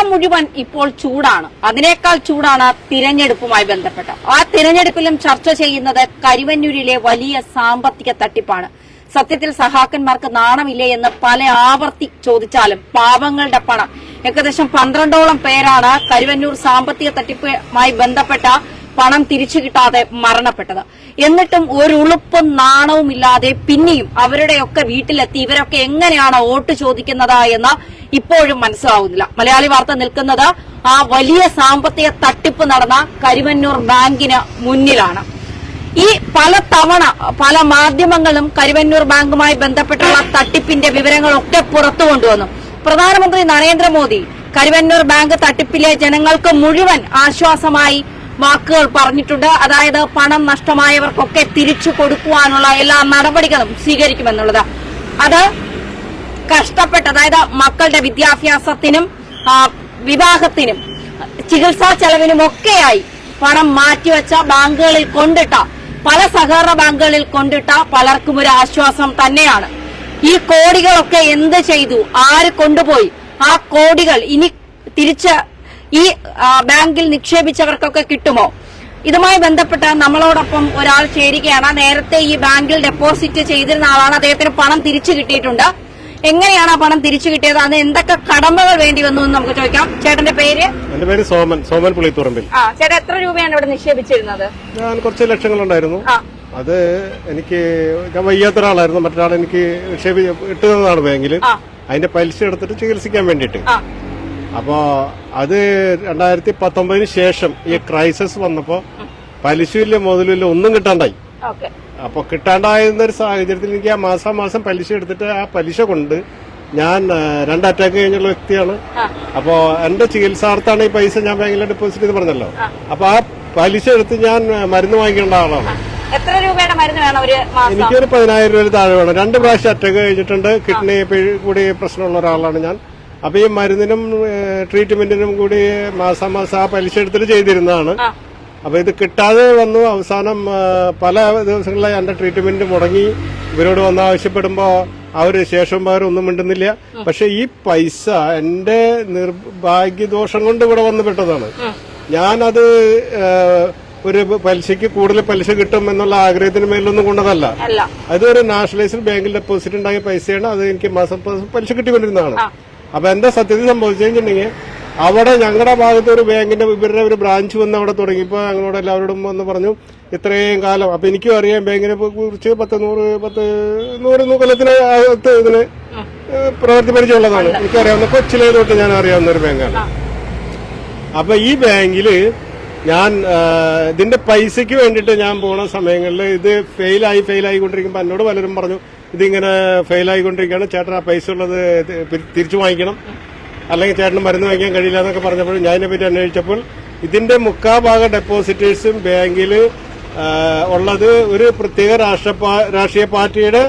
കേരളം മുഴുവൻ ഇപ്പോൾ ചൂടാണ്. അതിനേക്കാൾ ചൂടാണ് തിരഞ്ഞെടുപ്പുമായി ബന്ധപ്പെട്ട്. ആ തിരഞ്ഞെടുപ്പിലും ചർച്ച ചെയ്യുന്നത് കരുവന്നൂരിലെ വലിയ സാമ്പത്തിക തട്ടിപ്പാണ്. സത്യത്തിൽ സഹാക്കന്മാർക്ക് നാണമില്ലേ എന്ന് പല ആവർത്തി ചോദിച്ചാലും പാവങ്ങളുടെ പണം. ഏകദേശം പന്ത്രണ്ടോളം പേരാണ് കരുവന്നൂർ സാമ്പത്തിക തട്ടിപ്പുമായി ബന്ധപ്പെട്ട പണം തിരിച്ചു കിട്ടാതെ മരണപ്പെട്ടത്. എന്നിട്ടും ഒരു ഉളുപ്പും നാണവും ഇല്ലാതെ പിന്നെയും അവരുടെയൊക്കെ വീട്ടിലെത്തി ഇവരൊക്കെ എങ്ങനെയാണ് വോട്ട് ചോദിക്കുന്നത് എന്ന് ഇപ്പോഴും മനസ്സിലാവുന്നില്ല. മലയാളി വാർത്ത നിൽക്കുന്നത് ആ വലിയ സാമ്പത്തിക തട്ടിപ്പ് നടന്ന കരിമന്നൂർ ബാങ്കിന് മുന്നിലാണ്. ഈ പല തവണ പല മാധ്യമങ്ങളും കരിമന്നൂർ ബാങ്കുമായി ബന്ധപ്പെട്ടുള്ള തട്ടിപ്പിന്റെ വിവരങ്ങളൊക്കെ പുറത്തു കൊണ്ടുവന്നു. പ്രധാനമന്ത്രി നരേന്ദ്രമോദി കരുവന്നൂർ ബാങ്ക് തട്ടിപ്പിലെ ജനങ്ങൾക്ക് മുഴുവൻ ആശ്വാസമായി വാക്കുകൾ പറഞ്ഞിട്ടുണ്ട്. അതായത് പണം നഷ്ടമായവർക്കൊക്കെ തിരിച്ചു കൊടുക്കുവാനുള്ള എല്ലാ നടപടികളും സ്വീകരിക്കുമെന്നുള്ളത്. അത് കഷ്ടപ്പെട്ട് അതായത് മക്കളുടെ വിദ്യാഭ്യാസത്തിനും വിവാഹത്തിനും ചികിത്സാ ചെലവിനും ഒക്കെയായി പണം മാറ്റിവെച്ച ബാങ്കുകളിൽ കൊണ്ടിട്ട പല സഹകരണ ബാങ്കുകളിൽ കൊണ്ടിട്ട പലർക്കും ഒരു ആശ്വാസം തന്നെയാണ്. ഈ കോടികളൊക്കെ എന്ത് ചെയ്തു? ആര് കൊണ്ടുപോയി? ആ കോടികൾ ഇനി തിരിച്ച് ഈ ബാങ്കിൽ നിക്ഷേപിച്ചവർക്കൊക്കെ കിട്ടുമോ? ഇതുമായി ബന്ധപ്പെട്ട് നമ്മളോടൊപ്പം ഒരാൾ ചേരുകയാണ്. നേരത്തെ ഈ ബാങ്കിൽ ഡെപ്പോസിറ്റ് ചെയ്തിരുന്ന ആളാണ്. അദ്ദേഹത്തിന് പണം തിരിച്ചു കിട്ടിയിട്ടുണ്ട്. എങ്ങനെയാണ് ആ പണം തിരിച്ചു കിട്ടിയത്? അന്ന് എന്തൊക്കെ കടമകൾ വേണ്ടി വന്നു എന്ന് നമുക്ക് ചോദിക്കാം. ചേട്ടന്റെ പേര്? എന്റെ പേര് സോമൻ സോമൻ പുളിത്തുറമ്പിൽ ആ ചേട്ടൻ എത്ര രൂപയാണ് ഇവിടെ നിക്ഷേപിച്ചിരുന്നത്? ഞാൻ കുറച്ച് ലക്ഷങ്ങളുണ്ടായിരുന്നു. ഉണ്ടായിരുന്നു അത് എനിക്ക് ഞാൻ വയ്യാത്ത ഒരാളായിരുന്നു മറ്റൊരാൾ എനിക്ക് നിക്ഷേപി ഇട്ടുതന്നതാണ് ബാങ്കിൽ. അതിന്റെ പലിശ എടുത്തിട്ട് ചികിത്സിക്കാൻ വേണ്ടിയിട്ട്. അപ്പോ അത് രണ്ടായിരത്തി പത്തൊമ്പതിന് ശേഷം ഈ ക്രൈസിസ് വന്നപ്പോ പലിശയില്ല മുതലില്ല ഒന്നും കിട്ടാണ്ടായി. അപ്പൊ കിട്ടാണ്ടായിരുന്ന ഒരു സാഹചര്യത്തിൽ എനിക്ക് ആ മാസം മാസം പലിശ എടുത്തിട്ട് ആ പലിശ കൊണ്ട് ഞാൻ രണ്ട് അറ്റാക്ക് കഴിഞ്ഞുള്ള വ്യക്തിയാണ്. അപ്പോ എന്റെ ചികിത്സാർത്ഥാണ് ഈ പൈസ ഞാൻ ബാങ്കിൽ ഡെപ്പോസിറ്റ് ചെയ്ത് പറഞ്ഞല്ലോ. അപ്പൊ ആ പലിശ എടുത്ത് ഞാൻ മരുന്ന് വാങ്ങിക്കേണ്ട ആളാണ്. എത്ര രൂപയുടെ മരുന്ന് വേണം ഒരു എനിക്കൊരു പതിനായിരം രൂപ താഴെ വേണം. രണ്ട് പ്രാവശ്യം അറ്റാക്ക് കഴിഞ്ഞിട്ടുണ്ട്. കിഡ്നി കൂടി പ്രശ്നമുള്ള ഒരാളാണ് ഞാൻ. അപ്പൊ ഈ മരുന്നിനും ട്രീറ്റ്മെന്റിനും കൂടി മാസം മാസം ആ പലിശ എടുത്തിട്ട് ചെയ്തിരുന്നതാണ്. അപ്പോൾ അപ്പൊ ഇത് കിട്ടാതെ വന്നു. അവസാനം പല ദിവസങ്ങളിലായി എന്റെ ട്രീറ്റ്മെന്റ് മുടങ്ങി. ഇവരോട് വന്ന് ആവശ്യപ്പെടുമ്പോ ഒരു ശേഷം ഒന്നും മിണ്ടുന്നില്ല. പക്ഷെ ഈ പൈസ എന്റെ നിർഭാഗ്യദോഷം കൊണ്ട് ഇവിടെ വന്നു പെട്ടതാണ്. ഞാനത് ഒരു പലിശയ്ക്ക് കൂടുതൽ പലിശ കിട്ടും എന്നുള്ള ആഗ്രഹത്തിന് മേലൊന്നും കൊണ്ടതല്ല. അതൊരു നാഷണലൈസ്ഡ് ബാങ്കിൽ ഡെപ്പോസിറ്റ് ഉണ്ടായ പൈസയാണ്. അത് എനിക്ക് മാസം മാസം പലിശ കിട്ടിക്കൊണ്ടിരുന്നതാണ്. അപ്പൊ എന്താ സത്യത്തിൽ സംഭവിച്ചിട്ടുണ്ടെങ്കിൽ അവിടെ ഞങ്ങളുടെ ഭാഗത്ത് ഒരു ബാങ്കിന്റെ ഇവരുടെ ഒരു ബ്രാഞ്ച് വന്ന് അവിടെ തുടങ്ങി. ഇപ്പൊ ഞങ്ങളോട് എല്ലാവരോടും വന്ന് പറഞ്ഞു ഇത്രയും കാലം. അപ്പൊ എനിക്കും അറിയാം ബാങ്കിനെ കുറിച്ച് പത്ത് നൂറ് പത്ത് നൂറ് കൊല്ലത്തിന് അകത്ത് ഇതിന് പ്രവൃത്തി പരിചയമുള്ളതാണ്. എനിക്കറിയാവുന്ന കൊച്ചിലെ തൊട്ട് ഞാൻ അറിയാവുന്ന ഒരു ബാങ്കാണ്. അപ്പൊ ഈ ബാങ്കിൽ ഞാൻ ഇതിന്റെ പൈസയ്ക്ക് വേണ്ടിയിട്ട് ഞാൻ പോണ സമയങ്ങളിൽ ഇത് ഫെയിലായി ഫെയിലായി കൊണ്ടിരിക്കുമ്പോ എന്നോട് പലരും പറഞ്ഞു ഇതിങ്ങനെ ഫെയിൽ കൊണ്ടിരിക്കുകയാണ് ചേട്ടൻ ആ പൈസ ഉള്ളത് തിരിച്ചു വാങ്ങിക്കണം. അല്ലെങ്കിൽ ചേട്ടന് മരുന്ന് വാങ്ങിക്കാൻ കഴിയില്ല എന്നൊക്കെ പറഞ്ഞപ്പോൾ ഞാൻ ഇതിനെപ്പറ്റി അന്വേഷിച്ചപ്പോൾ ഇതിന്റെ മുക്കാ ഭാഗ ഡെപ്പോസിറ്റേഴ്സും ബാങ്കിൽ ഉള്ളത് ഒരു പ്രത്യേക രാഷ്ട്ര രാഷ്ട്രീയ പാർട്ടിയുടെ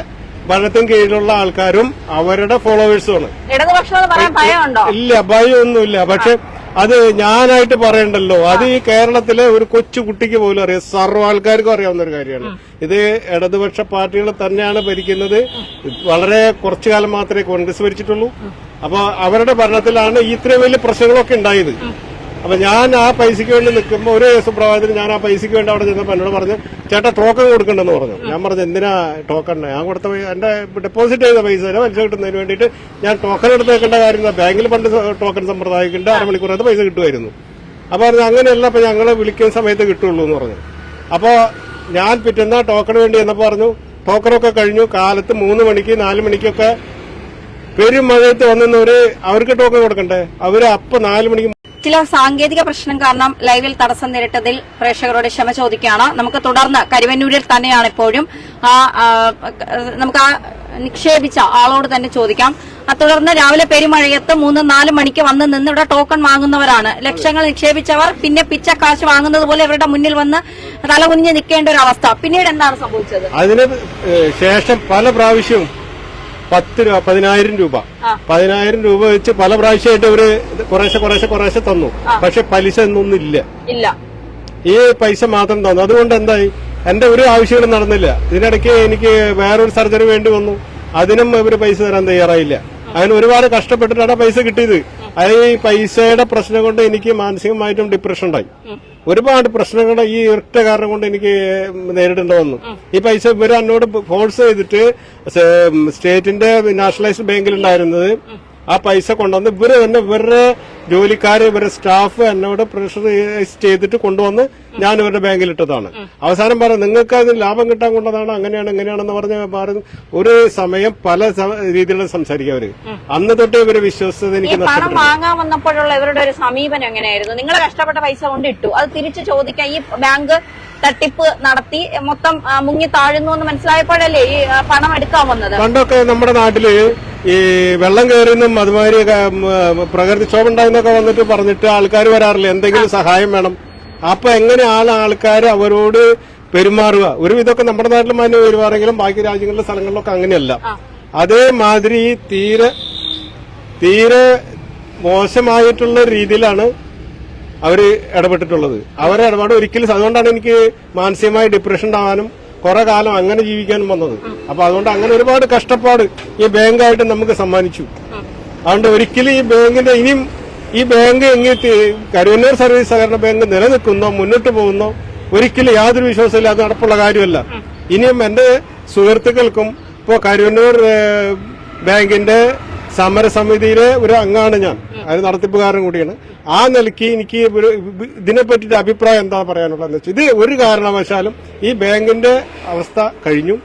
ഭരണത്തിന് കീഴിലുള്ള ആൾക്കാരും അവരുടെ ഫോളോവേഴ്സുമാണ് ആണ്. ഇല്ല ഭയമൊന്നുമില്ല. പക്ഷെ അത് ഞാനായിട്ട് പറയണ്ടല്ലോ. അത് ഈ കേരളത്തിലെ ഒരു കൊച്ചു കുട്ടിക്ക് പോലും അറിയാം. സർവ ആൾക്കാർക്കും അറിയാവുന്ന ഒരു കാര്യമാണ്. ഇത് ഇടതുപക്ഷ പാർട്ടികൾ തന്നെയാണ് ഭരിക്കുന്നത്. വളരെ കുറച്ചു കാലം മാത്രമേ കോൺഗ്രസ് ഭരിച്ചിട്ടുള്ളൂ. അപ്പൊ അവരുടെ ഭരണത്തിലാണ് ഇത്രയും വലിയ പ്രശ്നങ്ങളൊക്കെ ഉണ്ടായത്. അപ്പൊ ഞാൻ ആ പൈസയ്ക്ക് വേണ്ടി നിൽക്കുമ്പോൾ ഒരു സുപ്രഭാതത്തിൽ ഞാൻ ആ പൈസയ്ക്ക് വേണ്ടി അവിടെ ചെന്നപ്പോൾ എന്നോട് പറഞ്ഞു ചേട്ടാ ടോക്കൺ കൊടുക്കണ്ടെന്ന് പറഞ്ഞു. ഞാൻ പറഞ്ഞു എന്തിനാ ടോക്കൺ ഞാൻ കൊടുത്ത എന്റെ ഡെപ്പോസിറ്റ് ചെയ്ത പൈസ തന്നെ പലിശ കിട്ടുന്നതിന് വേണ്ടിയിട്ട് ഞാൻ ടോക്കൺ എടുത്ത് വെക്കേണ്ട കാര്യം ബാങ്കിൽ പണ്ട് ടോക്കൺ സമ്പ്രദായിക്കുണ്ട് അരമണിക്കൂറത്ത് പൈസ കിട്ടുമായിരുന്നു. അപ്പോൾ പറഞ്ഞു അങ്ങനെയല്ല അപ്പൊ ഞങ്ങൾ വിളിക്കുന്ന സമയത്ത് കിട്ടുള്ളൂ എന്ന് പറഞ്ഞു. അപ്പോൾ ഞാൻ പിറ്റുന്ന ടോക്കൺ വേണ്ടി എന്നപ്പോ പറഞ്ഞു ടോക്കണൊക്കെ കഴിഞ്ഞു കാലത്ത് മൂന്ന് മണിക്ക് നാല് മണിക്കൊക്കെ പെരും മഴയത്ത് വന്നവര് അവർക്ക് ടോക്കൺ കൊടുക്കണ്ടേ? അവർ അപ്പൊ നാല് മണിക്ക് ചില സാങ്കേതിക പ്രശ്നം കാരണം ലൈവിൽ തടസ്സം നേരിട്ടതിൽ പ്രേക്ഷകരോട് ക്ഷമ ചോദിക്കുകയാണ്. നമുക്ക് തുടർന്ന് കരുവന്നൂരിൽ തന്നെയാണ് ഇപ്പോഴും. ആ നമുക്ക് ആ നിക്ഷേപിച്ച ആളോട് തന്നെ ചോദിക്കാം. ആ തുടർന്ന് രാവിലെ പെരുമഴയത്ത് മൂന്ന് നാല് മണിക്ക് വന്ന് നിന്ന് ഇവിടെ ടോക്കൺ വാങ്ങുന്നവരാണ്. ലക്ഷങ്ങൾ നിക്ഷേപിച്ചവർ പിന്നെ പിച്ച കാശ് വാങ്ങുന്നത് പോലെ ഇവരുടെ മുന്നിൽ വന്ന് തലകുനിഞ്ഞ് നിൽക്കേണ്ട ഒരു അവസ്ഥ. പിന്നീട് എന്താണ് സംഭവിച്ചത്? അതിന് ശേഷം പല പ്രാവശ്യവും പത്ത് രൂപ പതിനായിരം രൂപ. പതിനായിരം രൂപ വെച്ച് പല പ്രാവശ്യമായിട്ട് അവർ കുറേശ്ശെ കുറേശ്ശെ കുറേശ്ശെ തന്നു. പക്ഷെ പലിശ എന്നൊന്നും ഇല്ല. ഇല്ല. ഈ പൈസ മാത്രം തന്നു. അതുകൊണ്ട് എന്തായി? എന്റെ ഒരു ആവശ്യങ്ങളും നടന്നില്ല. ഇതിനിടയ്ക്ക് എനിക്ക് വേറൊരു സർജറി വേണ്ടി വന്നു. അതിനും ഇവർ പൈസ തരാൻ തയ്യാറായില്ല. അതിന് ഒരുപാട് കഷ്ടപ്പെട്ടിട്ടാണ് പൈസ കിട്ടിയത്. അത് ഈ പൈസയുടെ പ്രശ്നം കൊണ്ട് എനിക്ക് മാനസികമായിട്ടും ഡിപ്രഷൻ ഉണ്ടായി. ഒരുപാട് പ്രശ്നങ്ങൾ ഈ ഇരട്ട കാരണം കൊണ്ട് എനിക്ക് നേരിടേണ്ടി വന്നു. ഈ പൈസ ഇവർ എന്നോട് ഫോഴ്സ് ചെയ്തിട്ട് സ്റ്റേറ്റിന്റെ നാഷണലൈസ്ഡ് ബാങ്കിൽ ഉണ്ടായിരുന്നത് ആ പൈസ കൊണ്ടുവന്ന് ഇവർ തന്നെ ഇവരുടെ ജോലിക്കാര് ഇവരുടെ സ്റ്റാഫ് എന്നോട് പ്രഷറൈസ് ചെയ്തിട്ട് കൊണ്ടുവന്ന് ഞാൻ ഇവരുടെ ബാങ്കിൽ ഇട്ടതാണ് അവസാനം പറഞ്ഞു നിങ്ങൾക്ക് അതിന് ലാഭം കിട്ടാൻ കൊണ്ടതാണ്? അങ്ങനെയാണ് ഇങ്ങനെയാണെന്ന് പറഞ്ഞ് പറഞ്ഞു ഒരു സമയം പല രീതിയിലും രീതിയിലുള്ള സംസാരിക്കുക അവർ. അന്ന് തൊട്ട് ഇവർ വിശ്വസിച്ചത് എനിക്ക് പണം വാങ്ങാൻ വന്നപ്പോഴുള്ള ഇവരുടെ ഒരു സമീപനം എങ്ങനെയായിരുന്നു? നിങ്ങൾ കഷ്ടപ്പെട്ട പൈസ കൊണ്ട് ഇട്ടു. അത് തിരിച്ചു ചോദിക്കാൻ ഈ ബാങ്ക് തട്ടിപ്പ് നടത്തി മൊത്തം മുങ്ങി താഴുന്നു എന്ന് മനസ്സിലായപ്പോഴല്ലേ ഈ പണം എടുക്കാൻ വന്നത്? പണ്ടൊക്കെ നമ്മുടെ നാട്ടിൽ ഈ വെള്ളം കയറിയെന്നും അതുമാതിരി പ്രകൃതിക്ഷോഭം ഉണ്ടായെന്നൊക്കെ വന്നിട്ട് പറഞ്ഞിട്ട് ആൾക്കാർ വരാറില്ല? എന്തെങ്കിലും സഹായം വേണം. അപ്പൊ എങ്ങനെയാണ് ആൾ ആൾക്കാർ അവരോട് പെരുമാറുക? ഒരുവിധമൊക്കെ നമ്മുടെ നാട്ടിൽ മാന്യ പെരുമാറെങ്കിലും ബാക്കി രാജ്യങ്ങളിലെ സ്ഥലങ്ങളിലൊക്കെ അങ്ങനെയല്ല. അതേമാതിരി തീരെ തീരെ മോശമായിട്ടുള്ള രീതിയിലാണ് അവർ ഇടപെട്ടിട്ടുള്ളത്. അവരെ ഇടപാട് ഒരിക്കലും അതുകൊണ്ടാണ് എനിക്ക് മാനസികമായി ഡിപ്രഷൻ ഉണ്ടാവാനും കുറെ കാലം അങ്ങനെ ജീവിക്കാനും വന്നത്. അപ്പൊ അതുകൊണ്ട് അങ്ങനെ ഒരുപാട് കഷ്ടപ്പാട് ഈ ബാങ്കായിട്ട് നമുക്ക് സമ്മാനിച്ചു. അതുകൊണ്ട് ഒരിക്കലും ഈ ബാങ്കിന്റെ ഇനിയും ഈ ബാങ്ക് എങ്ങനെ കരുവന്നൂർ സർവീസ് സഹകരണ ബാങ്ക് നിലനിൽക്കുന്നോ മുന്നോട്ട് പോകുന്നോ ഒരിക്കലും യാതൊരു വിശ്വാസമില്ല അത് നടപ്പുള്ള കാര്യമല്ല. ഇനിയും എന്റെ സുഹൃത്തുക്കൾക്കും ഇപ്പോ കരുവന്നൂർ ബാങ്കിന്റെ സമരസമിതിയിലെ ഒരു അംഗമാണ് ഞാൻ. അത് നടത്തിപ്പുകാരൻ കൂടിയാണ്. ആ നിലയ്ക്ക് എനിക്ക് ഇതിനെ പറ്റിയിട്ട് അഭിപ്രായം എന്താ പറയാനുള്ളതെന്ന് വെച്ചാൽ ഇത് ഒരു കാരണവശാലും ഈ ബാങ്കിന്റെ അവസ്ഥ കഴിഞ്ഞു.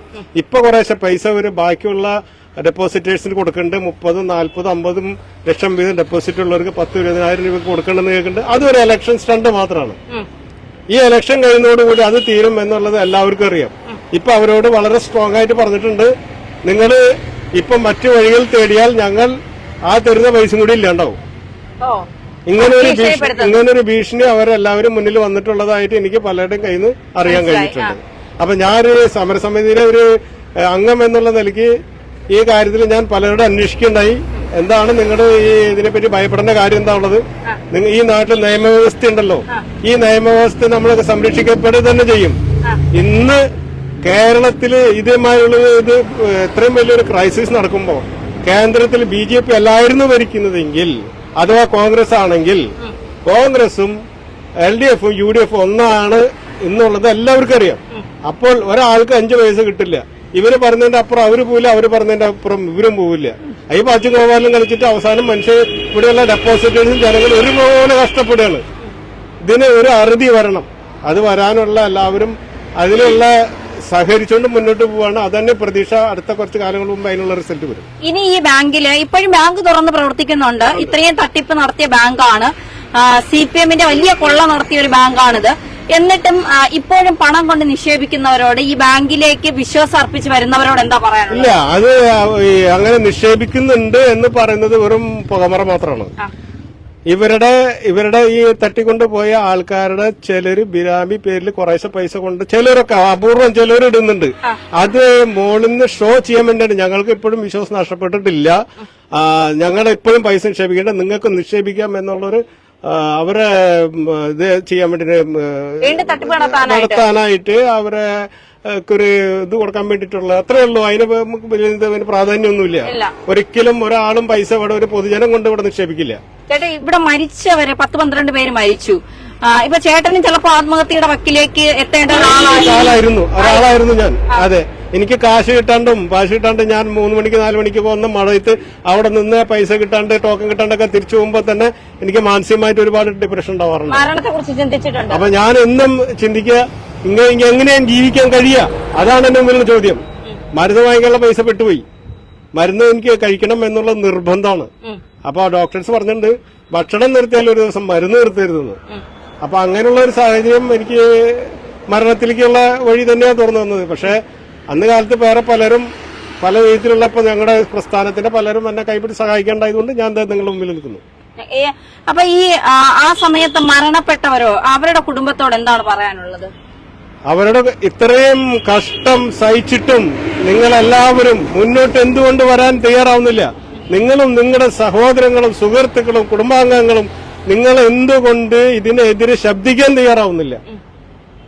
ഇപ്പൊ കുറേശ്ശെ പൈസ ഒരു ബാക്കിയുള്ള ഡെപ്പോസിറ്റേഴ്സിന് കൊടുക്കുന്നുണ്ട്. മുപ്പതും നാൽപ്പതും അമ്പതും ലക്ഷം വീതം ഡെപ്പോസിറ്റ് ഉള്ളവർക്ക് പത്ത് ഇരുപതിനായിരം രൂപ കൊടുക്കണമെന്ന് കേൾക്കുന്നുണ്ട്. അതൊരു ഇലക്ഷൻ സ്റ്റണ്ട് മാത്രമാണ് ഈ ഇലക്ഷൻ കഴിയുന്നതോടുകൂടി അത് തീരും എന്നുള്ളത് എല്ലാവർക്കും അറിയാം. ഇപ്പൊ അവരോട് വളരെ സ്ട്രോങ് ആയിട്ട് പറഞ്ഞിട്ടുണ്ട്. നിങ്ങൾ ഇപ്പം മറ്റു വഴികൾ തേടിയാൽ ഞങ്ങൾ ആ തരുന്ന പൈസ കൂടി ഇല്ലാണ്ടാവും. ഇങ്ങനൊരു ഒരു ഭീഷണി അവരെല്ലാവരും മുന്നിൽ വന്നിട്ടുള്ളതായിട്ട് എനിക്ക് പലരുടെയും കയ്യിൽ നിന്ന് അറിയാൻ കഴിഞ്ഞിട്ടുണ്ട്. അപ്പൊ ഞാനൊരു സമരസമിതിയിലെ ഒരു അംഗം എന്നുള്ള നിലയ്ക്ക് ഈ കാര്യത്തിൽ ഞാൻ പലരോടും അന്വേഷിക്കുകയുണ്ടായി. എന്താണ് നിങ്ങളുടെ ഈ ഇതിനെപ്പറ്റി ഭയപ്പെടേണ്ട കാര്യം എന്താ ഉള്ളത്? നിങ്ങ- ഈ നാട്ടിൽ നിയമവ്യവസ്ഥ ഉണ്ടല്ലോ. ഈ നിയമവ്യവസ്ഥ നമ്മൾ സംരക്ഷിക്കപ്പെടുക തന്നെ ചെയ്യും. ഇന്ന് കേരളത്തിൽ ഇതേമാതിരിയുള്ള ഇത് ഇത്രയും വലിയൊരു ക്രൈസിസ് നടക്കുമ്പോൾ കേന്ദ്രത്തിൽ ബി ജെ പി അല്ലായിരുന്നു ഭരിക്കുന്നതെങ്കിൽ അഥവാ കോൺഗ്രസ് ആണെങ്കിൽ കോൺഗ്രസും എൽ ഡി എഫും യു ഡി എഫും ഒന്നാണ് എന്നുള്ളത് എല്ലാവർക്കും അറിയാം. അപ്പോൾ ഒരാൾക്ക് അഞ്ചു പൈസ കിട്ടില്ല. ഇവർ പറഞ്ഞതിന്റെ അപ്പുറം അവർ പോവില്ല അവർ പറഞ്ഞതിന്റെ അപ്പുറം ഇവരും പോവില്ല. ഈ പാച്ചും ഗോപാലും കളിച്ചിട്ട് അവസാനം മനുഷ്യർ ഇവിടെയുള്ള ഡെപ്പോസിറ്റേഴ്സും ജനങ്ങൾ ഒരുപോലെ കഷ്ടപ്പെടുകയാണ്. ഇതിന് ഒരു അറുതി വരണം. അത് വരാനുള്ള എല്ലാവരും അതിനുള്ള സഹകരിച്ചുകൊണ്ട് മുന്നോട്ട് പോവാണ്. അതന്നെ പ്രതീക്ഷ. അടുത്ത കുറച്ച് കാലങ്ങൾ മുമ്പ് അതിനുള്ള റിസൾട്ട് വരും. ഇനി ഈ ബാങ്കിൽ ഇപ്പോഴും ബാങ്ക് തുറന്ന് പ്രവർത്തിക്കുന്നുണ്ട്. ഇത്രയും തട്ടിപ്പ് നടത്തിയ ബാങ്കാണ്. സി പി എമ്മിന്റെ വലിയ കൊള്ള നടത്തിയ ഒരു ബാങ്കാണിത്. എന്നിട്ടും ഇപ്പോഴും പണം കൊണ്ട് നിക്ഷേപിക്കുന്നവരോട് ഈ ബാങ്കിലേക്ക് വിശ്വാസം അർപ്പിച്ച് വരുന്നവരോട് എന്താ പറയാ ഇല്ല അത് അങ്ങനെ നിക്ഷേപിക്കുന്നുണ്ട് എന്ന് പറയുന്നത് വെറും പുകമറ മാത്രമാണ്. ഇവരുടെ ഇവരുടെ ഈ തട്ടിക്കൊണ്ട് പോയ ആൾക്കാരുടെ ചിലര് ബിരാമി പേരിൽ കുറേശ്ശെ പൈസ കൊണ്ട് ചിലരൊക്കെ അപൂർവം ചിലർ ഇടുന്നുണ്ട്. അത് മോളിൽ നിന്ന് ഷോ ചെയ്യാൻ വേണ്ടിയാണ്. ഞങ്ങൾക്ക് ഇപ്പോഴും വിശ്വാസം നഷ്ടപ്പെട്ടിട്ടില്ല. ഞങ്ങൾ ഇപ്പോഴും പൈസ നിക്ഷേപിക്കേണ്ട. നിങ്ങൾക്ക് നിക്ഷേപിക്കാം എന്നുള്ളൊരു അവരെ ഇത് ചെയ്യാൻ വേണ്ടി നടത്താനായിട്ട് അവരെ ഒരു ഇത് കൊടുക്കാൻ വേണ്ടിയിട്ടുള്ള അത്രേ ഉള്ളൂ. അതിന് നമുക്ക് വലിയ പ്രാധാന്യമൊന്നുമില്ല. ഒരിക്കലും ഒരാളും പൈസ ഇവിടെ ഒരു പൊതുജനം കൊണ്ട് ഇവിടെ നിക്ഷേപിക്കില്ല. ചേട്ടാ ഇവിടെ മരിച്ചവരെ പത്ത് പന്ത്രണ്ട് പേര് മരിച്ചു. ഇപ്പൊ ചേട്ടനും ചിലപ്പോ ആത്മഹത്യയുടെ വക്കിലേക്ക് എത്തേണ്ട ഒരാളായി ഒരാളായിരുന്നു. ഒരാളായിരുന്നു ഞാൻ. അതെ. എനിക്ക് കാശ് കിട്ടാണ്ടും കാശ് കിട്ടാണ്ട് ഞാൻ മൂന്ന് മണിക്ക് നാല് മണിക്ക് പോകുന്ന മഴയത്ത് അവിടെ നിന്ന് പൈസ കിട്ടാണ്ട് ടോക്കൺ കിട്ടാണ്ടൊക്കെ തിരിച്ചു പോകുമ്പോൾ തന്നെ എനിക്ക് മാനസികമായിട്ട് ഒരുപാട് ഡിപ്രഷൻ ഉണ്ടാവാറുണ്ട്. അപ്പൊ ഞാൻ എന്നും ചിന്തിക്കുക ഇങ്ങനെ എങ്ങനെയും ജീവിക്കാൻ കഴിയുക അതാണ് എന്റെ മുന്നിലുള്ള ചോദ്യം. മരുന്ന് വാങ്ങിക്കാനുള്ള പൈസ പെട്ടുപോയി. മരുന്ന് എനിക്ക് കഴിക്കണം എന്നുള്ള നിർബന്ധമാണ്. അപ്പൊ ഡോക്ടേഴ്സ് പറഞ്ഞിട്ടുണ്ട് ഭക്ഷണം നിർത്തിയാൽ ഒരു ദിവസം മരുന്ന് നിർത്തരുതെന്ന്. അപ്പൊ അങ്ങനെയുള്ള ഒരു സാഹചര്യം എനിക്ക് മരണത്തിലേക്കുള്ള വഴി തന്നെയാണ് തുറന്നു വന്നത് പക്ഷെ അന്ന് കാലത്ത് വേറെ പലരും പല വിധത്തിലുള്ള ഇപ്പൊ ഞങ്ങളുടെ പ്രസ്ഥാനത്തിന്റെ പലരും എന്നെ കൈപിടിച്ച് സഹായിക്കേണ്ടതുകൊണ്ട് ഞാൻ നിങ്ങളുടെ മുമ്പിൽ നിൽക്കുന്നു. അപ്പൊ ഈ ആ സമയത്ത് മരണപ്പെട്ടവരോ അവരുടെ കുടുംബത്തോട് എന്താണ് പറയാനുള്ളത്? അവരുടെ ഇത്രയും കഷ്ടം സഹിച്ചിട്ടും നിങ്ങളെല്ലാവരും മുന്നോട്ട് എന്തുകൊണ്ട് വരാൻ തയ്യാറാവുന്നില്ല? നിങ്ങളും നിങ്ങളുടെ സഹോദരങ്ങളും സുഹൃത്തുക്കളും കുടുംബാംഗങ്ങളും നിങ്ങൾ എന്തുകൊണ്ട് ഇതിനെതിരെ ശബ്ദിക്കാൻ തയ്യാറാവുന്നില്ല?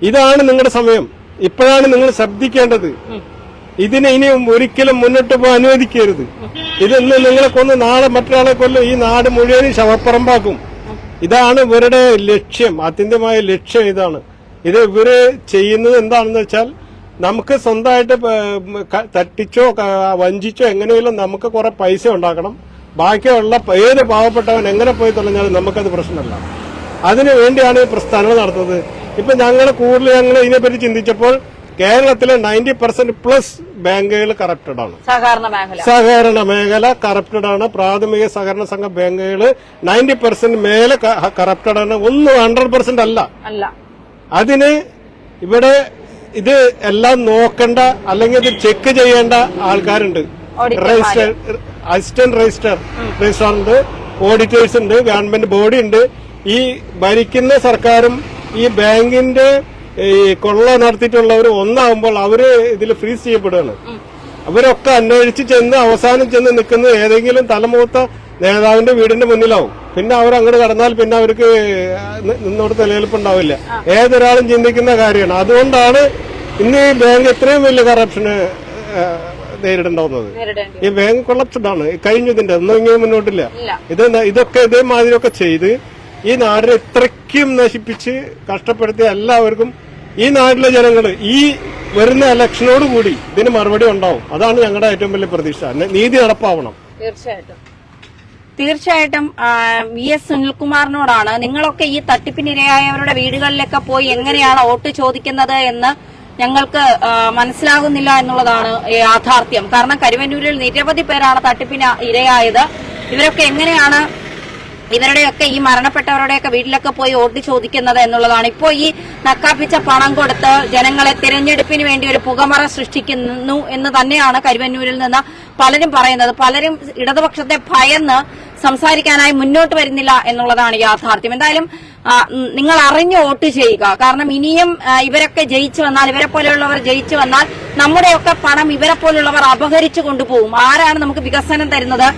ഇതാണ് നിങ്ങളുടെ സമയം. ഇപ്പോഴാണ് നിങ്ങൾ ശബ്ദിക്കേണ്ടത്. ഇതിനെ ഇനി ഒരിക്കലും മുന്നോട്ട് പോകാൻ അനുവദിക്കരുത്. ഇതൊന്ന് നിങ്ങളെ കൊന്ന് നാളെ മറ്റൊരാളെ കൊല്ലും ഈ നാട് മുഴുവനും ശവപ്പറമ്പാക്കും. ഇതാണ് ഇവരുടെ ലക്ഷ്യം. ആത്യന്തികമായ ലക്ഷ്യം ഇതാണ്. ഇത് ഇവർ ചെയ്യുന്നത് എന്താണെന്ന് വെച്ചാൽ നമുക്ക് സ്വന്തമായിട്ട് തട്ടിച്ചോ വഞ്ചിച്ചോ എങ്ങനെയെങ്കിലും നമുക്ക് കുറെ പൈസ ഉണ്ടാക്കണം. ബാക്കിയുള്ള ഏത് പാവപ്പെട്ടവൻ എങ്ങനെ പോയി തുളഞ്ഞാലും നമുക്കത് പ്രശ്നമല്ല. അതിനു വേണ്ടിയാണ് ഈ പ്രസ്ഥാനങ്ങൾ നടത്തുന്നത്. ഇപ്പൊ ഞങ്ങൾ കൂടുതൽ ഞങ്ങൾ ഇതിനെപ്പറ്റി ചിന്തിച്ചപ്പോൾ കേരളത്തിലെ നയന്റി പെർസെന്റ് പ്ലസ് ബാങ്കുകൾ കറപ്റ്റഡ് ആണ്. സഹകരണ മേഖല. കറപ്റ്റഡ് ആണ്. പ്രാഥമിക സഹകരണ സംഘ ബാങ്കുകൾ നയന്റി പെർസെന്റ് മേലെ കറപ്റ്റഡ് ആണ്. ഒന്നും ഹൺഡ്രഡ് പെർസെന്റ് അല്ല. അതിന് ഇവിടെ ഇത് എല്ലാം നോക്കണ്ട അല്ലെങ്കിൽ ഇത് ചെക്ക് ചെയ്യേണ്ട ആൾക്കാരുണ്ട്. രജിസ്റ്റർ അസിസ്റ്റന്റ് രജിസ്റ്റർ രജിസ്ട്രാർ ഉണ്ട് ഓഡിറ്റേഴ്സ് ഉണ്ട് ഗവൺമെന്റ് ബോഡി ഉണ്ട്. ഈ ഭരിക്കുന്ന സർക്കാരും ഈ ബാങ്കിന്റെ ഈ കൊള്ള നടത്തിയിട്ടുള്ളവർ ഒന്നാകുമ്പോൾ അവർ ഇതിൽ ഫ്രീസ് ചെയ്യപ്പെടുകയാണ് അവരൊക്കെ അന്വേഷിച്ച് ചെന്ന് അവസാനം ചെന്ന് നിൽക്കുന്ന ഏതെങ്കിലും തലമൂത്ത നേതാവിന്റെ വീടിന്റെ മുന്നിലാവും. പിന്നെ അവർ അങ്ങോട്ട് കടന്നാൽ പിന്നെ അവർക്ക് നിന്നോട് നിലനിൽപ്പുണ്ടാവില്ല ഏതൊരാളും ചിന്തിക്കുന്ന കാര്യമാണ്. അതുകൊണ്ടാണ് ഇന്ന് ഈ ബാങ്ക് ഇത്രയും വലിയ കറപ്ഷന് നേരിടേണ്ടാവുന്നത്. ഈ ബാങ്ക് കൊളപ്സ്ഡ് ആണ്. കഴിഞ്ഞതിന്റെ ഒന്നും ഇങ്ങനെ മുന്നോട്ടില്ല. ഇത് ഇതൊക്കെ ഇതേമാതിരിയൊക്കെ ചെയ്ത് ഈ നാടിനെ ഇത്രയ്ക്കും നശിപ്പിച്ച് കഷ്ടപ്പെടുത്തിയ എല്ലാവർക്കും ഈ നാട്ടിലെ ജനങ്ങൾ ഈ വരുന്ന ഇലക്ഷനോട് കൂടി ഇതിന് മറുപടി ഉണ്ടാവും. അതാണ് ഞങ്ങളുടെ ഏറ്റവും വലിയ പ്രതീക്ഷ. നീതി നടപ്പാവണം. തീർച്ചയായിട്ടും. തീർച്ചയായിട്ടും വി എസ് സുനിൽകുമാറിനോടാണ്. നിങ്ങളൊക്കെ ഈ തട്ടിപ്പിനിരയായവരുടെ വീടുകളിലൊക്കെ പോയി എങ്ങനെയാണ് വോട്ട് ചോദിക്കുന്നത് എന്ന് ഞങ്ങൾക്ക് മനസ്സിലാകുന്നില്ല എന്നുള്ളതാണ് യാഥാർത്ഥ്യം. കാരണം കരുവന്നൂരിൽ നിരവധി പേരാണ് തട്ടിപ്പിന് ഇരയായത്. ഇവരൊക്കെ എങ്ങനെയാണ് ഇവരുടെയൊക്കെ ഈ മരണപ്പെട്ടവരുടെയൊക്കെ വീട്ടിലൊക്കെ പോയി വോട്ട് ചോദിക്കുന്നത് എന്നുള്ളതാണ്. ഇപ്പോൾ ഈ നക്കാപ്പിച്ച പണം കൊടുത്ത് ജനങ്ങളെ തിരഞ്ഞെടുപ്പിന് വേണ്ടി ഒരു പുകമറ സൃഷ്ടിക്കുന്നു എന്ന് തന്നെയാണ് കരുവന്നൂരിൽ നിന്ന് പലരും പറയുന്നത്. പലരും ഇടതുപക്ഷത്തെ ഭയന്ന് സംസാരിക്കാനായി മുന്നോട്ട് വരുന്നില്ല എന്നുള്ളതാണ് യാഥാർത്ഥ്യം. എന്തായാലും നിങ്ങൾ അറിഞ്ഞ് വോട്ട് ചെയ്യുക. കാരണം ഇനിയും ഇവരൊക്കെ ജയിച്ചു വന്നാൽ ഇവരെ പോലെയുള്ളവർ ജയിച്ചു വന്നാൽ നമ്മുടെയൊക്കെ പണം ഇവരെ പോലെയുള്ളവർ അപഹരിച്ചു കൊണ്ടുപോകും. ആരാണ് നമുക്ക് വികസനം തരുന്നത്?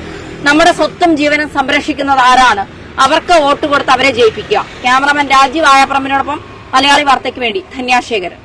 നമ്മുടെ സ്വത്തും ജീവനും സംരക്ഷിക്കുന്നത് ആരാണ്? അവർക്ക് വോട്ട് കൊടുത്ത് അവരെ ജയിപ്പിക്കുക. ക്യാമറമാൻ രാജീവ് ആയപ്രമിനോടൊപ്പം മലയാളി വാർത്തയ്ക്ക് വേണ്ടി ധന്യാശേഖരൻ.